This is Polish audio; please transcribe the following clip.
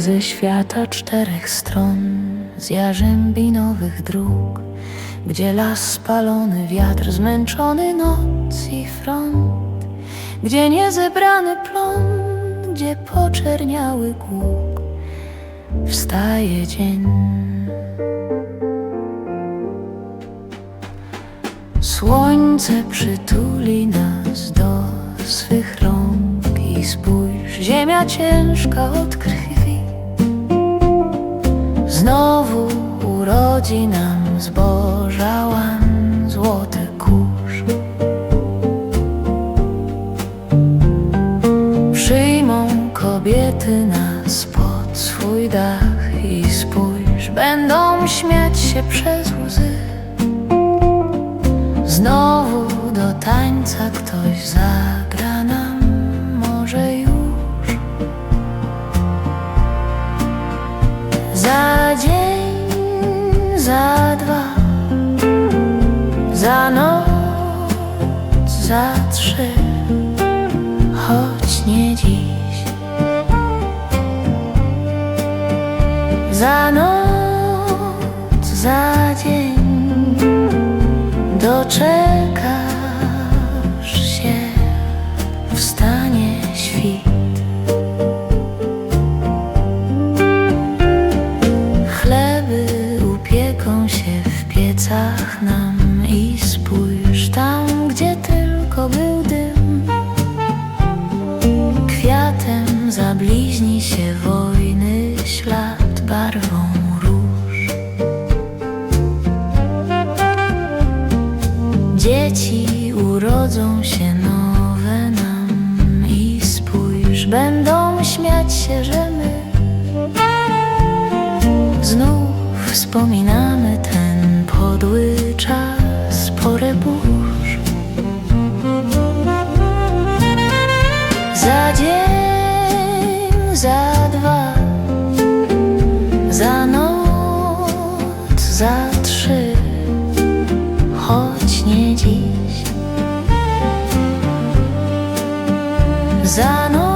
Rzeka czterech stron z jarzębinowych dróg, gdzie las spalony, wiatr zmęczony, noc i front, gdzie niezebrany plon, gdzie poczerniały głuk, wstaje dzień. Słońce przytuli nas do swych rąk i spójrz, ziemia ciężka od krwi. Znowu urodzi nam zboża łan, złoty kurz. Przyjmą kobiety nas pod swój dach i spójrz, będą śmiać się przez łzy. Dwa, za noc, za trzy, choć nie dziś. Za noc, za dzień. Doczekasz i spójrz tam, gdzie tylko był dym. Kwiatem zabliźni się wojny ślad barwą róż. Dzieci urodzą się nowe nam i spójrz, będą śmiać się, że my znów wspominamy choć nie dziś. Za noc,